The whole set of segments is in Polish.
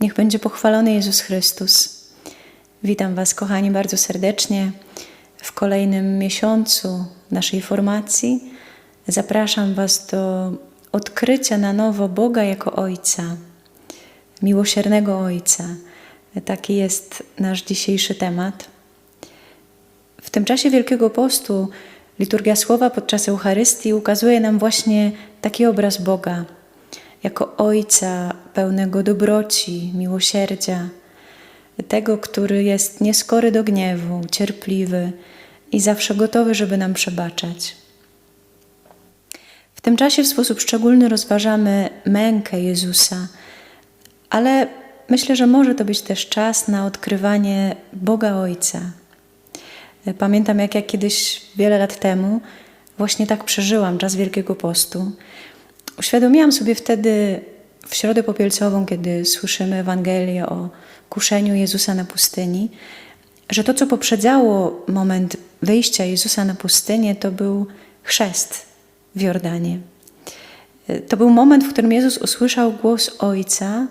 Niech będzie pochwalony Jezus Chrystus. Witam Was, kochani, bardzo serdecznie w kolejnym miesiącu naszej formacji. Zapraszam Was do odkrycia na nowo Boga jako Ojca, miłosiernego Ojca. Taki jest nasz dzisiejszy temat. W tym czasie Wielkiego Postu liturgia słowa podczas Eucharystii ukazuje nam właśnie taki obraz Boga jako Ojca pełnego dobroci, miłosierdzia, tego, który jest nieskory do gniewu, cierpliwy i zawsze gotowy, żeby nam przebaczać. W tym czasie w sposób szczególny rozważamy mękę Jezusa, ale myślę, że może to być też czas na odkrywanie Boga Ojca. Pamiętam, jak ja kiedyś, wiele lat temu, właśnie tak przeżyłam czas Wielkiego Postu. Uświadomiłam sobie wtedy w środę popielcową, kiedy słyszymy Ewangelię o kuszeniu Jezusa na pustyni, że to, co poprzedzało moment wyjścia Jezusa na pustynię, to był chrzest w Jordanie. To był moment, w którym Jezus usłyszał głos Ojca,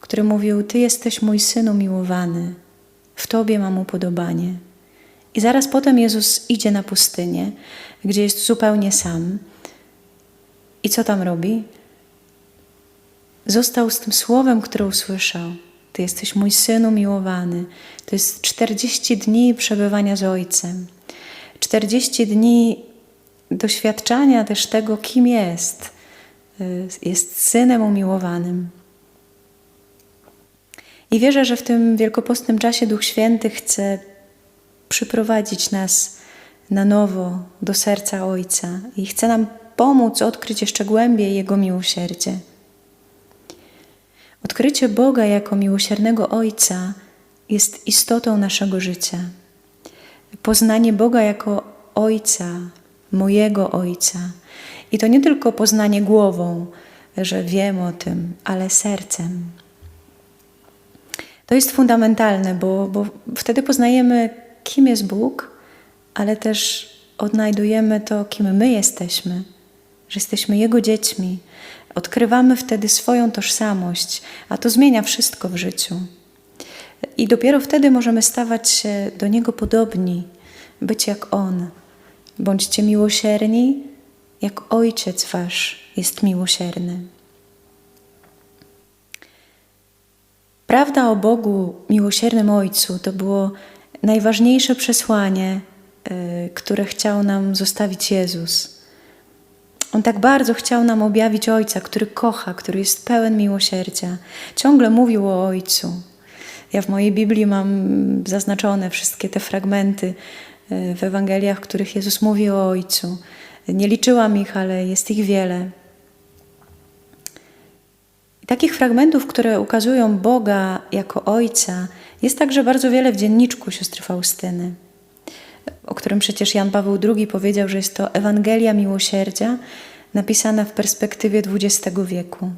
który mówił: Ty jesteś mój synu miłowany, w Tobie mam upodobanie. I zaraz potem Jezus idzie na pustynię, gdzie jest zupełnie sam. I co tam robi? Został z tym słowem, które usłyszał. Ty jesteś mój synu miłowany. To jest 40 dni przebywania z Ojcem. 40 dni doświadczania też tego, kim jest. Jest synem umiłowanym. I wierzę, że w tym wielkopostnym czasie Duch Święty chce przyprowadzić nas na nowo do serca Ojca i chce nam pomóc odkryć jeszcze głębiej Jego miłosierdzie. Odkrycie Boga jako miłosiernego Ojca jest istotą naszego życia. Poznanie Boga jako Ojca, mojego Ojca. I to nie tylko poznanie głową, że wiem o tym, ale sercem. To jest fundamentalne, bo, bo wtedy poznajemy, kim jest Bóg, ale też odnajdujemy to, kim my jesteśmy, że jesteśmy Jego dziećmi. Odkrywamy wtedy swoją tożsamość, a to zmienia wszystko w życiu. I dopiero wtedy możemy stawać się do Niego podobni, być jak On. Bądźcie miłosierni, jak Ojciec Wasz jest miłosierny. Prawda o Bogu, miłosiernym Ojcu, to było najważniejsze przesłanie, y, które chciał nam zostawić Jezus. On tak bardzo chciał nam objawić Ojca, który kocha, który jest pełen miłosierdzia. Ciągle mówił o Ojcu. Ja w mojej Biblii mam zaznaczone wszystkie te fragmenty y, w Ewangeliach, w których Jezus mówi o Ojcu. Nie liczyłam ich, ale jest ich wiele. I takich fragmentów, które ukazują Boga jako Ojca, jest także bardzo wiele w dzienniczku siostry Faustyny, o którym przecież Jan Paweł II powiedział, że jest to Ewangelia Miłosierdzia napisana w perspektywie XX wieku.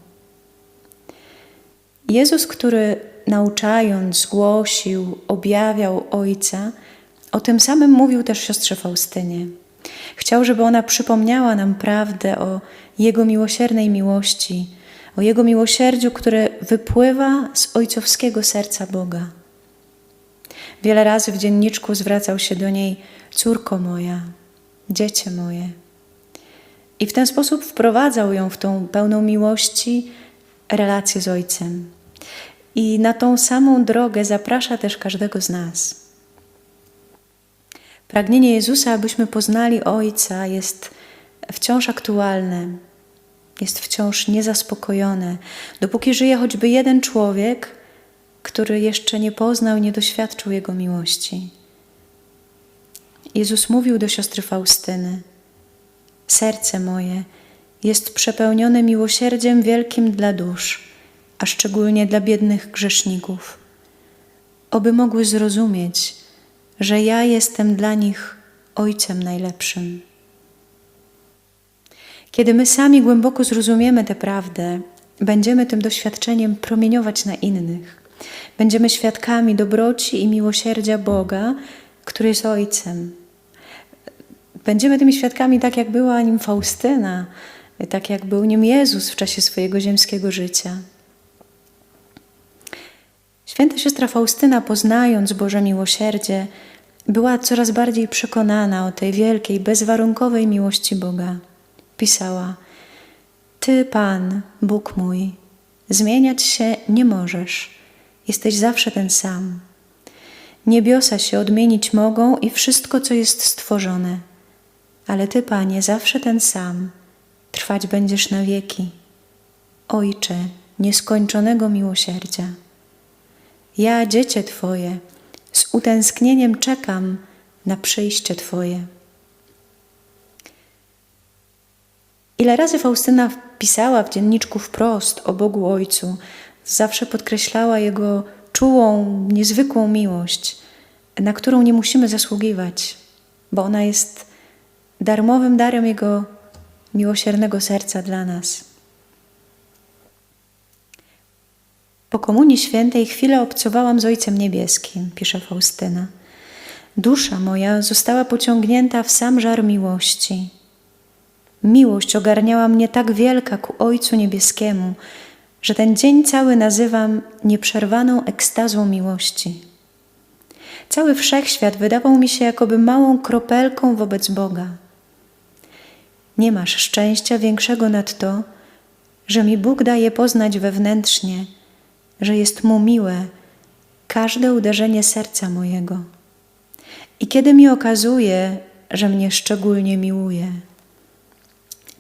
Jezus, który nauczając, głosił, objawiał Ojca, o tym samym mówił też siostrze Faustynie. Chciał, żeby ona przypomniała nam prawdę o Jego miłosiernej miłości, o Jego miłosierdziu, które wypływa z ojcowskiego serca Boga. Wiele razy w dzienniczku zwracał się do niej: Córko moja, dziecię moje. I w ten sposób wprowadzał ją w tą pełną miłości relację z Ojcem. I na tą samą drogę zaprasza też każdego z nas. Pragnienie Jezusa, abyśmy poznali Ojca, jest wciąż aktualne, jest wciąż niezaspokojone, dopóki żyje choćby jeden człowiek, który jeszcze nie poznał, nie doświadczył Jego miłości. Jezus mówił do siostry Faustyny: Serce moje jest przepełnione miłosierdziem wielkim dla dusz, a szczególnie dla biednych grzeszników, oby mogły zrozumieć, że ja jestem dla nich Ojcem najlepszym. Kiedy my sami głęboko zrozumiemy tę prawdę, będziemy tym doświadczeniem promieniować na innych. Będziemy świadkami dobroci i miłosierdzia Boga, który jest Ojcem. Będziemy tymi świadkami tak, jak była nim Faustyna, tak jak był nim Jezus w czasie swojego ziemskiego życia. Święta siostra Faustyna, poznając Boże miłosierdzie, była coraz bardziej przekonana o tej wielkiej, bezwarunkowej miłości Boga. Pisała: Ty, Pan, Bóg mój, zmieniać się nie możesz, jesteś zawsze ten sam. Niebiosa się odmienić mogą i wszystko, co jest stworzone, ale Ty, Panie, zawsze ten sam, trwać będziesz na wieki. Ojcze, nieskończonego miłosierdzia. Ja, dziecię Twoje, z utęsknieniem czekam na przyjście Twoje. Ile razy Faustyna pisała w dzienniczku wprost o Bogu Ojcu, zawsze podkreślała Jego czułą, niezwykłą miłość, na którą nie musimy zasługiwać, bo ona jest darmowym darem Jego miłosiernego serca dla nas. Po Komunii Świętej chwilę obcowałam z Ojcem Niebieskim, pisze Faustyna. Dusza moja została pociągnięta w sam żar miłości. Miłość ogarniała mnie tak wielka ku Ojcu Niebieskiemu, że ten dzień cały nazywam nieprzerwaną ekstazą miłości. Cały wszechświat wydawał mi się jakoby małą kropelką wobec Boga. Nie masz szczęścia większego nad to, że mi Bóg daje poznać wewnętrznie, że jest mu miłe każde uderzenie serca mojego. I kiedy mi okazuje, że mnie szczególnie miłuje,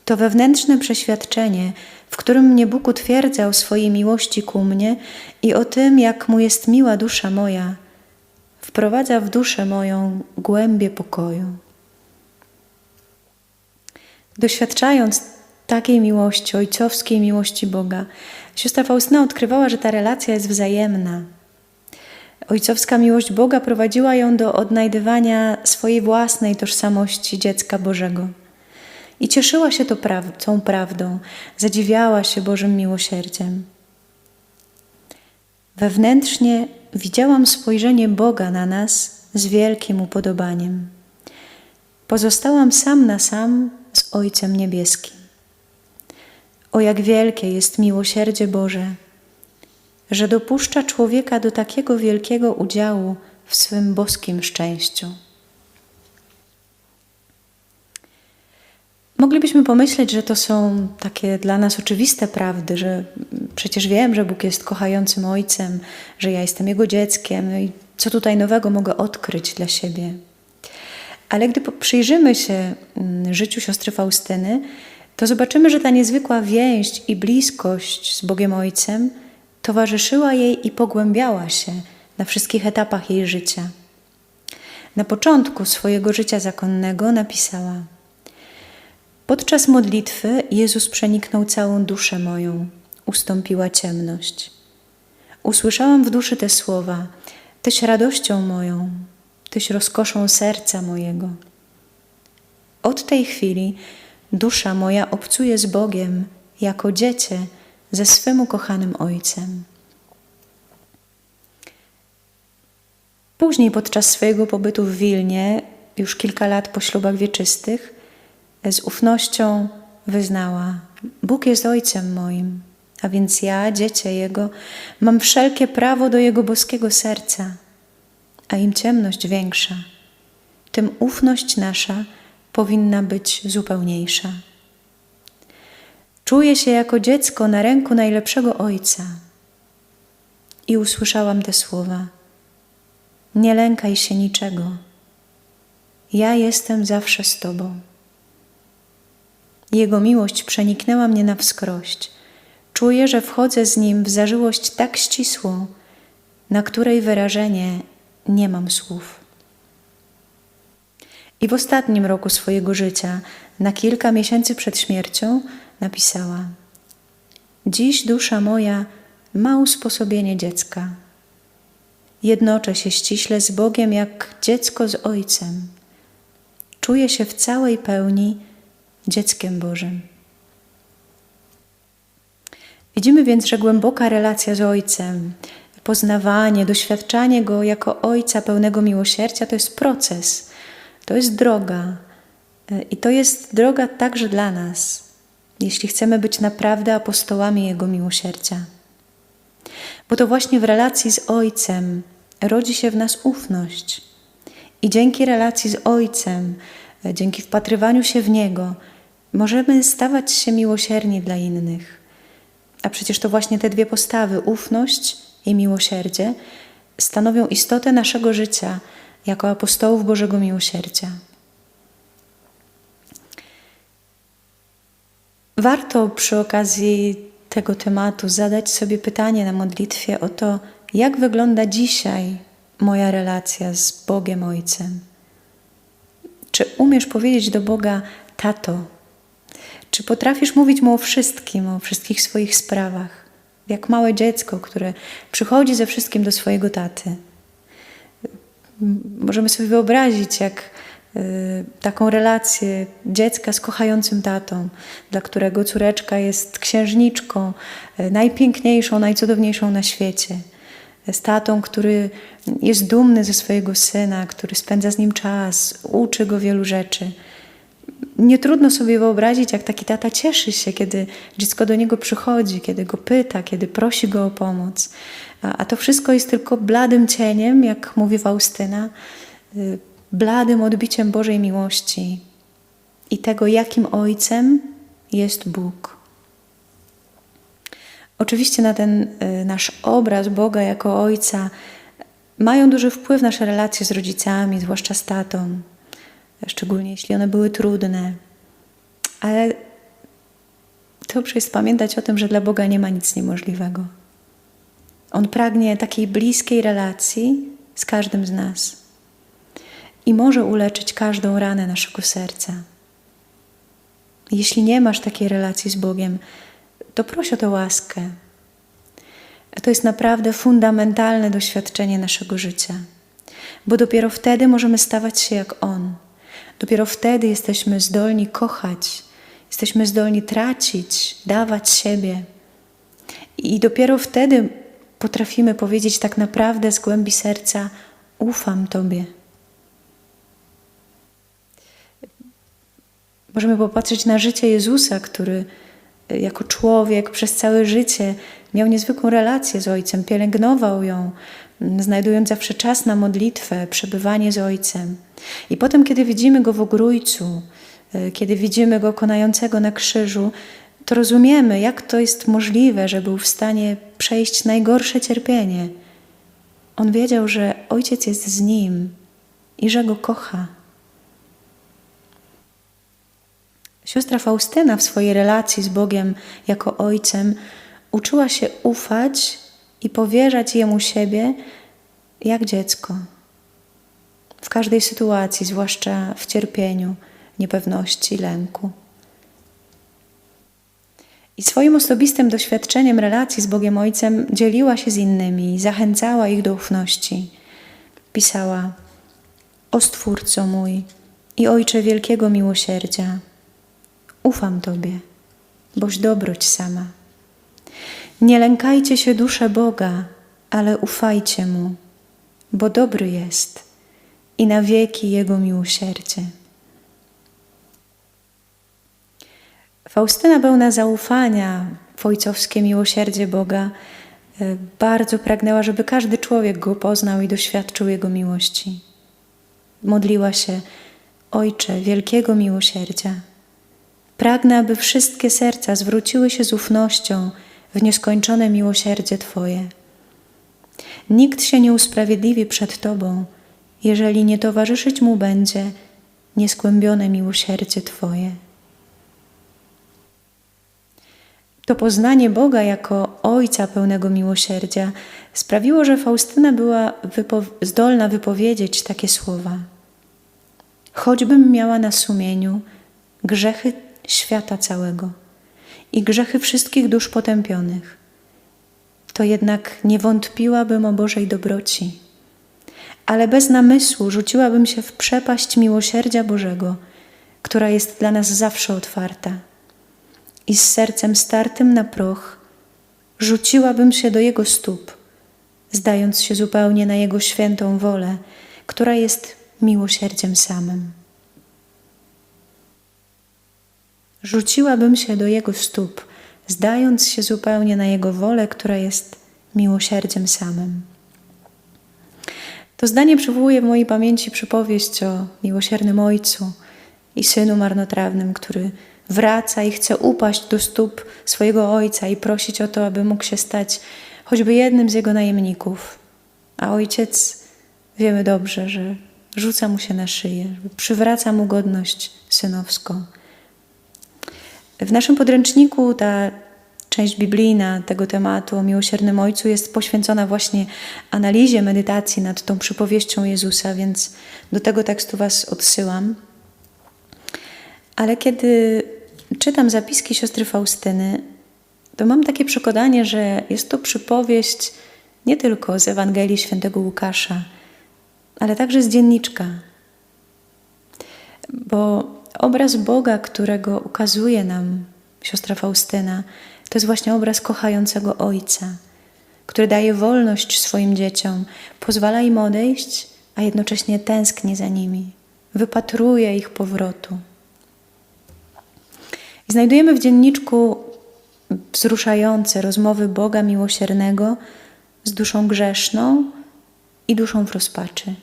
to wewnętrzne przeświadczenie, w którym mnie Bóg utwierdza o swojej miłości ku mnie i o tym, jak mu jest miła dusza moja, wprowadza w duszę moją głębię pokoju. Doświadczając takiej miłości, ojcowskiej miłości Boga, siostra Faustyna odkrywała, że ta relacja jest wzajemna. Ojcowska miłość Boga prowadziła ją do odnajdywania swojej własnej tożsamości dziecka Bożego. I cieszyła się to pra tą prawdą, zadziwiała się Bożym miłosierdziem. Wewnętrznie widziałam spojrzenie Boga na nas z wielkim upodobaniem. Pozostałam sam na sam z Ojcem Niebieskim. O jak wielkie jest miłosierdzie Boże, że dopuszcza człowieka do takiego wielkiego udziału w swym boskim szczęściu. Moglibyśmy pomyśleć, że to są takie dla nas oczywiste prawdy, że przecież wiem, że Bóg jest kochającym Ojcem, że ja jestem Jego dzieckiem no i co tutaj nowego mogę odkryć dla siebie. Ale gdy przyjrzymy się mm, życiu siostry Faustyny, to zobaczymy, że ta niezwykła więź i bliskość z Bogiem Ojcem towarzyszyła jej i pogłębiała się na wszystkich etapach jej życia. Na początku swojego życia zakonnego napisała: Podczas modlitwy Jezus przeniknął całą duszę moją, ustąpiła ciemność. Usłyszałam w duszy te słowa: Tyś radością moją, Tyś rozkoszą serca mojego. Od tej chwili dusza moja obcuje z Bogiem jako dziecię ze swym ukochanym Ojcem. Później, podczas swojego pobytu w Wilnie, już kilka lat po ślubach wieczystych, z ufnością wyznała: Bóg jest Ojcem moim, a więc ja, dziecię Jego, mam wszelkie prawo do Jego boskiego serca, a im ciemność większa, tym ufność nasza powinna być zupełniejsza. Czuję się jako dziecko na ręku najlepszego Ojca. I usłyszałam te słowa: Nie lękaj się niczego. Ja jestem zawsze z Tobą. Jego miłość przeniknęła mnie na wskrość. Czuję, że wchodzę z Nim w zażyłość tak ścisłą, na której wyrażenie nie mam słów. I w ostatnim roku swojego życia, na kilka miesięcy przed śmiercią, napisała: Dziś dusza moja ma usposobienie dziecka. Jednoczę się ściśle z Bogiem jak dziecko z Ojcem. Czuję się w całej pełni dzieckiem Bożym. Widzimy więc, że głęboka relacja z Ojcem, poznawanie, doświadczanie Go jako Ojca pełnego miłosierdzia to jest proces, to jest droga. I to jest droga także dla nas, jeśli chcemy być naprawdę apostołami Jego miłosierdzia. Bo to właśnie w relacji z Ojcem rodzi się w nas ufność. I dzięki relacji z Ojcem, dzięki wpatrywaniu się w Niego, możemy stawać się miłosierni dla innych. A przecież to właśnie te dwie postawy, ufność i miłosierdzie, stanowią istotę naszego życia jako apostołów Bożego Miłosierdzia. Warto przy okazji tego tematu zadać sobie pytanie na modlitwie o to, jak wygląda dzisiaj moja relacja z Bogiem Ojcem. Czy umiesz powiedzieć do Boga, tato? Czy potrafisz mówić mu o wszystkim, o wszystkich swoich sprawach? Jak małe dziecko, które przychodzi ze wszystkim do swojego taty. Możemy sobie wyobrazić, jak Y, taką relację dziecka z kochającym tatą, dla którego córeczka jest księżniczką, y, najpiękniejszą, najcudowniejszą na świecie. Z tatą, który jest dumny ze swojego syna, który spędza z nim czas, uczy go wielu rzeczy. Nie trudno sobie wyobrazić, jak taki tata cieszy się, kiedy dziecko do niego przychodzi, kiedy go pyta, kiedy prosi go o pomoc. A to wszystko jest tylko bladym cieniem, jak mówi Faustyna, y, bladym odbiciem Bożej miłości i tego, jakim Ojcem jest Bóg. Oczywiście na ten y, nasz obraz Boga jako Ojca mają duży wpływ nasze relacje z rodzicami, zwłaszcza z tatą, szczególnie jeśli one były trudne. Ale dobrze jest pamiętać o tym, że dla Boga nie ma nic niemożliwego. On pragnie takiej bliskiej relacji z każdym z nas i może uleczyć każdą ranę naszego serca. Jeśli nie masz takiej relacji z Bogiem, to proś o tę łaskę. To jest naprawdę fundamentalne doświadczenie naszego życia, bo dopiero wtedy możemy stawać się jak On. Dopiero wtedy jesteśmy zdolni kochać, jesteśmy zdolni tracić, dawać siebie. I dopiero wtedy potrafimy powiedzieć tak naprawdę z głębi serca: Ufam Tobie. Możemy popatrzeć na życie Jezusa, który e, jako człowiek przez całe życie miał niezwykłą relację z Ojcem, pielęgnował ją, znajdując zawsze czas na modlitwę, przebywanie z Ojcem. I potem, kiedy widzimy Go w ogrójcu, e, kiedy widzimy Go konającego na krzyżu, to rozumiemy, jak to jest możliwe, że był w stanie przejść najgorsze cierpienie. On wiedział, że Ojciec jest z Nim i że Go kocha. Siostra Faustyna w swojej relacji z Bogiem jako Ojcem uczyła się ufać i powierzać Jemu siebie jak dziecko. W każdej sytuacji, zwłaszcza w cierpieniu, niepewności, lęku. I swoim osobistym doświadczeniem relacji z Bogiem Ojcem dzieliła się z innymi, zachęcała ich do ufności. Pisała: O Stwórco mój i Ojcze wielkiego miłosierdzia Ufam Tobie, boś dobroć sama. Nie lękajcie się dusze Boga, ale ufajcie Mu, bo dobry jest i na wieki Jego miłosierdzie. Faustyna pełna zaufania w ojcowskie miłosierdzie Boga e, bardzo pragnęła, żeby każdy człowiek Go poznał i doświadczył Jego miłości. Modliła się, Ojcze wielkiego miłosierdzia, Pragnę, aby wszystkie serca zwróciły się z ufnością w nieskończone miłosierdzie Twoje. Nikt się nie usprawiedliwi przed Tobą, jeżeli nie towarzyszyć mu będzie nieskłębione miłosierdzie Twoje. To poznanie Boga jako Ojca pełnego miłosierdzia sprawiło, że Faustyna była zdolna wypowiedzieć takie słowa. Choćbym miała na sumieniu grzechy świata całego i grzechy wszystkich dusz potępionych, to jednak nie wątpiłabym o Bożej dobroci, ale bez namysłu rzuciłabym się w przepaść miłosierdzia Bożego, która jest dla nas zawsze otwarta. I z sercem startym na proch rzuciłabym się do Jego stóp, zdając się zupełnie na Jego świętą wolę, która jest miłosierdziem samym. Rzuciłabym się do Jego stóp, zdając się zupełnie na Jego wolę, która jest miłosierdziem samym. To zdanie przywołuje w mojej pamięci przypowieść o miłosiernym ojcu i synu marnotrawnym, który wraca i chce upaść do stóp swojego ojca i prosić o to, aby mógł się stać choćby jednym z jego najemników. A ojciec, wiemy dobrze, że rzuca mu się na szyję, przywraca mu godność synowską. W naszym podręczniku ta część biblijna tego tematu o miłosiernym Ojcu jest poświęcona właśnie analizie, medytacji nad tą przypowieścią Jezusa, więc do tego tekstu Was odsyłam. Ale kiedy czytam zapiski siostry Faustyny, to mam takie przekonanie, że jest to przypowieść nie tylko z Ewangelii Świętego Łukasza, ale także z dzienniczka. Bo obraz Boga, którego ukazuje nam siostra Faustyna, to jest właśnie obraz kochającego Ojca, który daje wolność swoim dzieciom, pozwala im odejść, a jednocześnie tęskni za nimi, wypatruje ich powrotu. I znajdujemy w dzienniczku wzruszające rozmowy Boga miłosiernego z duszą grzeszną i duszą w rozpaczy.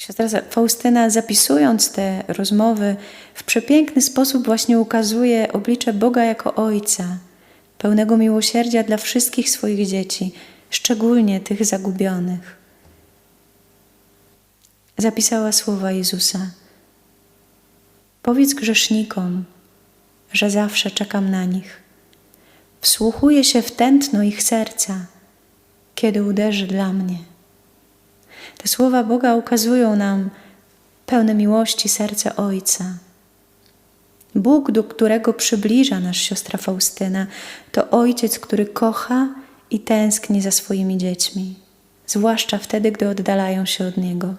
Siostra Faustyna, zapisując te rozmowy, w przepiękny sposób właśnie ukazuje oblicze Boga jako Ojca, pełnego miłosierdzia dla wszystkich swoich dzieci, szczególnie tych zagubionych. Zapisała słowa Jezusa. Powiedz grzesznikom, że zawsze czekam na nich. Wsłuchuję się w tętno ich serca, kiedy uderzy dla mnie. Te słowa Boga ukazują nam pełne miłości serce Ojca. Bóg, do którego przybliża nas siostra Faustyna, to Ojciec, który kocha i tęskni za swoimi dziećmi, zwłaszcza wtedy, gdy oddalają się od Niego.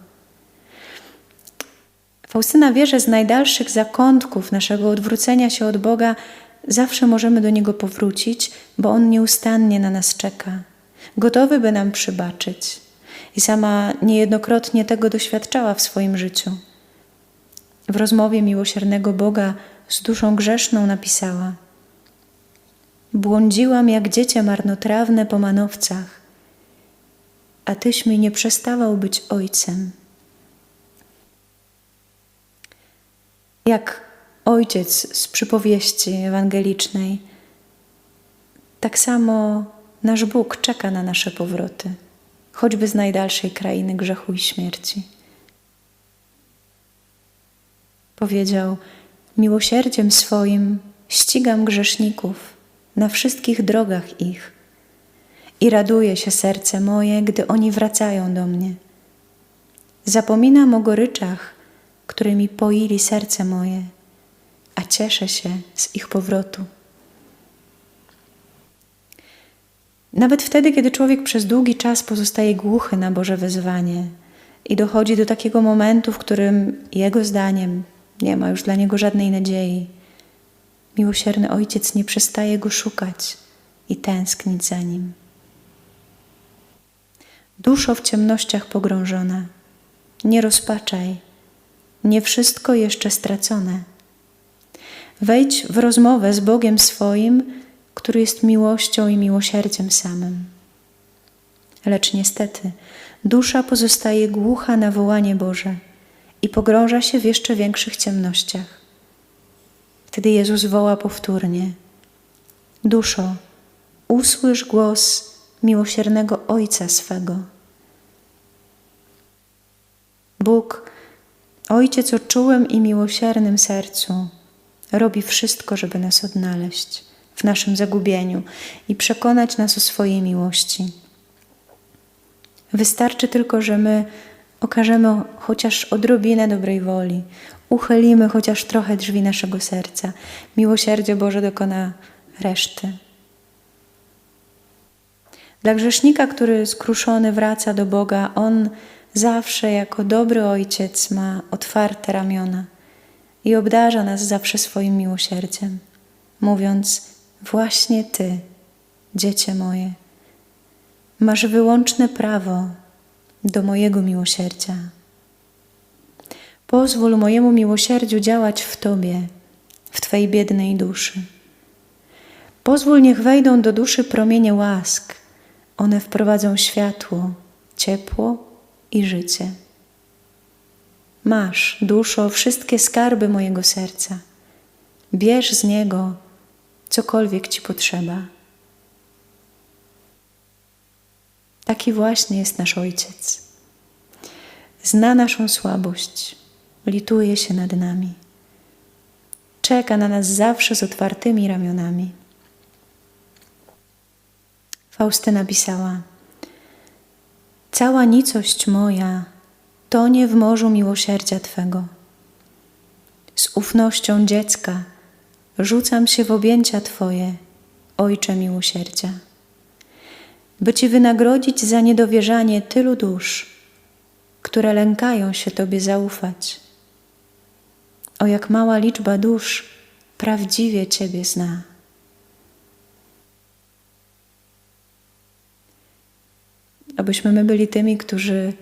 Faustyna wie, że z najdalszych zakątków naszego odwrócenia się od Boga zawsze możemy do Niego powrócić, bo On nieustannie na nas czeka, gotowy by nam przybaczyć i sama niejednokrotnie tego doświadczała w swoim życiu. W rozmowie miłosiernego Boga z duszą grzeszną napisała: Błądziłam jak dziecię marnotrawne po manowcach, a tyś mi nie przestawał być ojcem. Jak ojciec z przypowieści ewangelicznej, tak samo nasz Bóg czeka na nasze powroty choćby z najdalszej krainy grzechu i śmierci. Powiedział: Miłosierdziem swoim ścigam grzeszników na wszystkich drogach ich i raduje się serce moje, gdy oni wracają do mnie. Zapominam o goryczach, którymi poili serce moje, a cieszę się z ich powrotu. Nawet wtedy, kiedy człowiek przez długi czas pozostaje głuchy na Boże wezwanie i dochodzi do takiego momentu, w którym jego zdaniem nie ma już dla niego żadnej nadziei, miłosierny Ojciec nie przestaje go szukać i tęsknić za nim. Duszo w ciemnościach pogrążona, nie rozpaczaj, nie wszystko jeszcze stracone. Wejdź w rozmowę z Bogiem swoim który jest miłością i miłosierdziem samym. Lecz niestety dusza pozostaje głucha na wołanie Boże i pogrąża się w jeszcze większych ciemnościach. Wtedy Jezus woła powtórnie: Duszo, usłysz głos miłosiernego Ojca swego. Bóg, Ojciec o czułym i miłosiernym sercu, robi wszystko, żeby nas odnaleźć w naszym zagubieniu i przekonać nas o swojej miłości. Wystarczy tylko, że my okażemy chociaż odrobinę dobrej woli, uchylimy chociaż trochę drzwi naszego serca. Miłosierdzie Boże dokona reszty. Dla grzesznika, który skruszony wraca do Boga, on zawsze jako dobry ojciec ma otwarte ramiona i obdarza nas zawsze swoim miłosierdziem, mówiąc: Właśnie Ty, dziecię moje, masz wyłączne prawo do mojego miłosierdzia. Pozwól mojemu miłosierdziu działać w Tobie, w Twojej biednej duszy. Pozwól, niech wejdą do duszy promienie łask. One wprowadzą światło, ciepło i życie. Masz, duszo, wszystkie skarby mojego serca. Bierz z niego cokolwiek ci potrzeba. Taki właśnie jest nasz Ojciec. Zna naszą słabość, lituje się nad nami. Czeka na nas zawsze z otwartymi ramionami. Faustyna pisała: Cała nicość moja tonie w morzu miłosierdzia Twego. Z ufnością dziecka rzucam się w objęcia Twoje, Ojcze miłosierdzia, by Ci wynagrodzić za niedowierzanie tylu dusz, które lękają się Tobie zaufać. O jak mała liczba dusz prawdziwie Ciebie zna. Abyśmy my byli tymi, którzy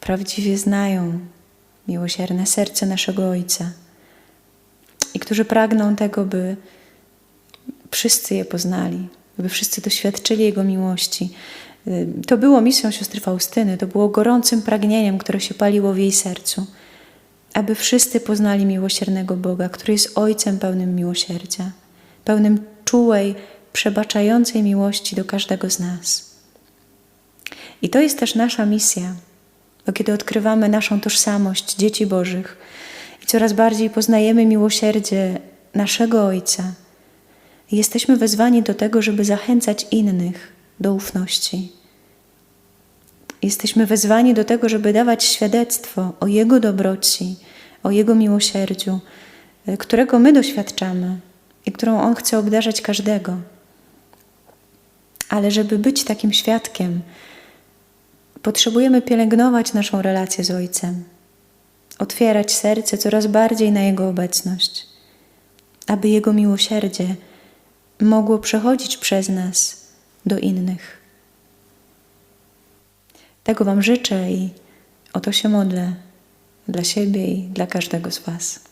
prawdziwie znają miłosierne serce naszego Ojca i którzy pragną tego, by wszyscy je poznali, by wszyscy doświadczyli Jego miłości. To było misją siostry Faustyny, to było gorącym pragnieniem, które się paliło w jej sercu, aby wszyscy poznali miłosiernego Boga, który jest Ojcem pełnym miłosierdzia, pełnym czułej, przebaczającej miłości do każdego z nas. I to jest też nasza misja, bo kiedy odkrywamy naszą tożsamość dzieci Bożych coraz bardziej poznajemy miłosierdzie naszego Ojca, jesteśmy wezwani do tego, żeby zachęcać innych do ufności. Jesteśmy wezwani do tego, żeby dawać świadectwo o Jego dobroci, o Jego miłosierdziu, y, którego my doświadczamy i którą On chce obdarzać każdego. Ale żeby być takim świadkiem, potrzebujemy pielęgnować naszą relację z Ojcem, otwierać serce coraz bardziej na Jego obecność, aby Jego miłosierdzie mogło przechodzić przez nas do innych. Tego Wam życzę i o to się modlę dla siebie i dla każdego z Was.